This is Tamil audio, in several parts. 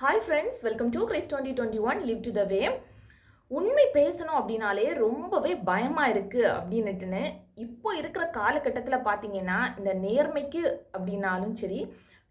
Hi friends welcome to Christ twenty twenty one live to the way உண்மை பேசணும் அப்படின்னாலே ரொம்பவே பயமாக இருக்குது அப்படின்னுட்டுன்னு இப்போ இருக்கிற காலகட்டத்தில் பார்த்தீங்கன்னா இந்த நேர்மைக்கு அப்படின்னாலும் சரி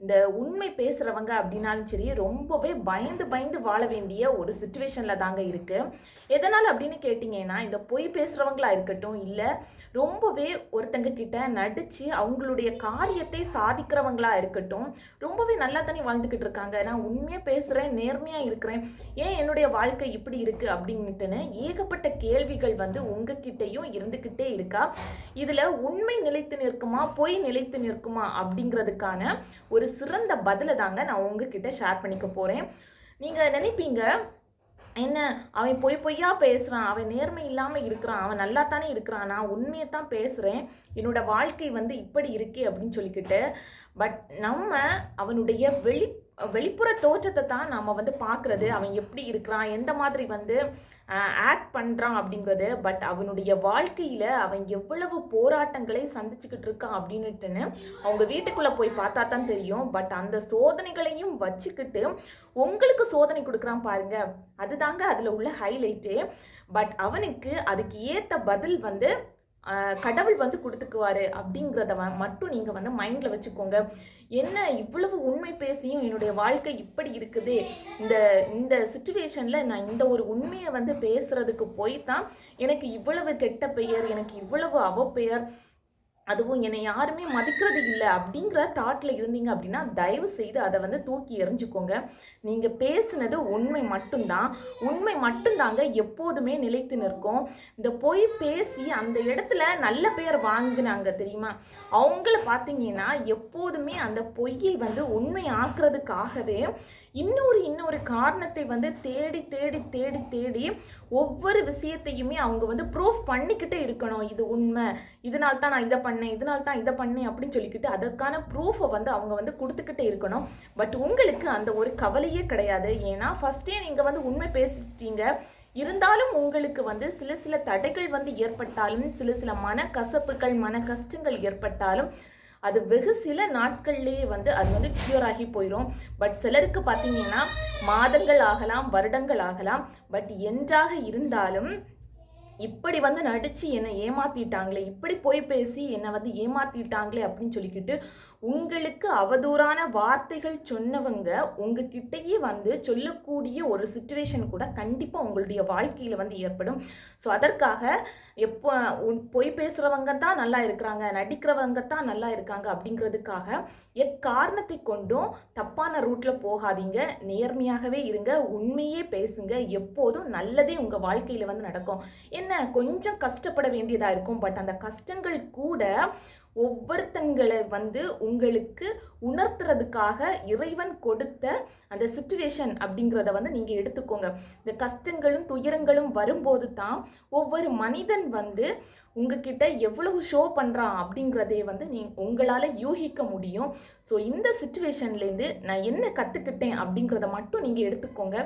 இந்த உண்மை பேசுகிறவங்க அப்படின்னாலும் சரி ரொம்பவே பயந்து பயந்து வாழ வேண்டிய ஒரு சுச்சுவேஷனில் தாங்க இருக்குது எதனால் அப்படின்னு கேட்டிங்கன்னா இந்த பொய் பேசுகிறவங்களா இருக்கட்டும் இல்லை ரொம்பவே ஒருத்தங்க கிட்ட நடித்து அவங்களுடைய காரியத்தை சாதிக்கிறவங்களா இருக்கட்டும் ரொம்பவே நல்லா தானே வாழ்ந்துக்கிட்டு இருக்காங்க. நான் உண்மையாக பேசுகிறேன் நேர்மையாக இருக்கிறேன் ஏன் என்னுடைய வாழ்க்கை இப்படி இருக்குது அப்படின்ட்டுன்னு ஏகப்பட்ட கேள்விகள் வந்து உங்ககிட்டையும் இருந்துக்கிட்டே இருக்கா. இதில் உண்மை நிலைத்து நிற்குமா பொய் நிலைத்து நிற்குமா அப்படிங்கிறதுக்கான ஒரு சிறந்த பதிலை தாங்க நான் உங்ககிட்ட ஷேர் பண்ணிக்க போகிறேன் நீங்கள் நினைப்பீங்க என்ன அவன் பொய் பொய்யா பேசுகிறான் அவன் நேர்மை இல்லாமல் இருக்கிறான் அவன் நல்லா தானே இருக்கிறான் நான் உண்மையை தான் பேசுகிறேன் என்னோட வாழ்க்கை வந்து இப்படி இருக்கே அப்படின்னு சொல்லிக்கிட்டு பட் நம்ம அவனுடைய வெளி வெளிப்புற தோற்றத்தை தான் நம்ம வந்து பார்க்குறது அவன் எப்படி இருக்கிறான் எந்த மாதிரி வந்து ஆக்ட் பண்ணுறான் அப்படிங்கிறது பட் அவனுடைய வாழ்க்கையில் அவன் எவ்வளவு போராட்டங்களை சந்திச்சுக்கிட்டு இருக்கான் அப்படின்னுட்டுன்னு அவங்க வீட்டுக்குள்ளே போய் பார்த்தா தான் தெரியும். பட் அந்த சோதனைகளையும் வச்சுக்கிட்டு உங்களுக்கு சோதனை கொடுக்குறான் பாருங்க. அதுதாங்க அதில் உள்ள ஹைலைட்டு பட் அவனுக்கு அதுக்கு ஏற்ற பதில் வந்து கடவுள் வந்து கொடுத்துக்குவாரு அப்படிங்கிறத மட்டும் நீங்கள் வந்து மைண்டில் வச்சுக்கோங்க. என்ன இவ்வளவு உண்மை பேசியும் என்னுடைய வாழ்க்கை இப்படி இருக்குது? இந்த இந்த சுச்சுவேஷனில் நான் இந்த ஒரு உண்மையை வந்து பேசுகிறதுக்கு போய் தான் எனக்கு இவ்வளவு கெட்ட பெயர் எனக்கு இவ்வளவு அவப்பெயர் அதுவும் என்னை யாருமே மதிக்கிறது இல்லை அப்படிங்கிற தாட்டில் இருந்தீங்க அப்படின்னா தயவு செய்து அதை வந்து தூக்கி எறிஞ்சுக்கோங்க. நீங்கள் பேசுனது உண்மை மட்டும்தான். உண்மை மட்டும்தாங்க எப்போதுமே நிலைத்து நிற்கும். இந்த பொய் பேசி அந்த இடத்துல நல்ல பேர் வாங்கினாங்க தெரியுமா? அவங்கள பார்த்தீங்கன்னா எப்போதுமே அந்த பொய்யை வந்து உண்மை ஆக்குறதுக்காகவே இன்னொரு இன்னொரு காரணத்தை வந்து தேடி தேடி தேடி தேடி ஒவ்வொரு விஷயத்தையுமே அவங்க வந்து ப்ரூஃப் பண்ணிக்கிட்டே இருக்கணும். இது உண்மை. இதனால் தான் நான் இதை பண்ணேன். இதனால் தான் இதை பண்ணேன் அப்படின்னு சொல்லிக்கிட்டு அதற்கான ப்ரூஃபை வந்து அவங்க வந்து கொடுத்துக்கிட்டே இருக்கணும். பட் உங்களுக்கு அந்த ஒரு கவலையே கிடையாது. ஏன்னா ஃபஸ்ட்டே நீங்கள் வந்து உண்மை பேசிட்டீங்க. இருந்தாலும் உங்களுக்கு வந்து சில சில தடைகள் வந்து ஏற்பட்டாலும் சில சில மன கசப்புகள் மன கஷ்டங்கள் ஏற்பட்டாலும் அது வெகு சில நாட்கள்லேயே வந்து அது வந்து க்யூர் ஆகி போயிடும் பட் சிலருக்கு பார்த்தீங்கன்னா மாதங்கள் ஆகலாம் வருடங்கள் ஆகலாம். பட் என்றாக இருந்தாலும் இப்படி வந்து நடித்து என்னை ஏமாத்திட்டாங்களே இப்படி போய் பேசி என்னை வந்து ஏமாத்திட்டாங்களே அப்படின்னு சொல்லிக்கிட்டு உங்களுக்கு அவதூறான வார்த்தைகள் சொன்னவங்க உங்ககிட்டயே வந்து சொல்லக்கூடிய ஒரு சுச்சுவேஷன் கூட கண்டிப்பாக உங்களுடைய வாழ்க்கையில் வந்து ஏற்படும். ஸோ அதற்காக எப்போ உன் பொய் பேசுகிறவங்க தான் நல்லா இருக்கிறாங்க நடிக்கிறவங்க தான் நல்லா இருக்காங்க அப்படிங்கிறதுக்காக எக்காரணத்தை கொண்டும் தப்பான ரூட்டில் போகாதீங்க. நேர்மையாகவே இருங்க உண்மையே பேசுங்க. எப்போதும் நல்லதே உங்கள் வாழ்க்கையில் வந்து நடக்கும். என்ன? கொஞ்சம் கஷ்டப்பட வேண்டியதாக இருக்கும். பட் அந்த கஷ்டங்கள் கூட ஒவ்வொருத்தங்களை வந்து உங்களுக்கு உணர்த்துறதுக்காக இறைவன் கொடுத்த அந்த சுச்சுவேஷன் அப்படிங்கிறத வந்து நீங்கள் எடுத்துக்கோங்க. இந்த கஷ்டங்களும் துயரங்களும் வரும்போது தான் ஒவ்வொரு மனிதன் வந்து உங்ககிட்ட எவ்வளவு ஷோ பண்ணுறான் அப்படிங்கிறதே வந்து நீ உங்களால் யூகிக்க முடியும். ஸோ இந்த சுச்சுவேஷன்லேருந்து நான் என்ன கற்றுக்கிட்டேன் அப்படிங்கிறத மட்டும் நீங்கள் எடுத்துக்கோங்க.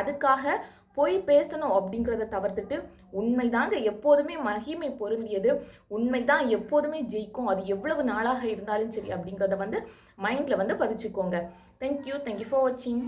அதுக்காக போய் பேசணும் அப்படிங்கிறத தவிர்த்துட்டு உண்மைதாங்க எப்போதுமே மகிமை பொருந்தியது. உண்மைதான் எப்போதுமே ஜெயிக்கும். அது எவ்வளவு நாளாக இருந்தாலும் சரி அப்படிங்கிறத வந்து மைண்டில் வந்து பதிச்சுக்கோங்க. தேங்க்யூ தேங்க்யூ ஃபார் வாட்சிங்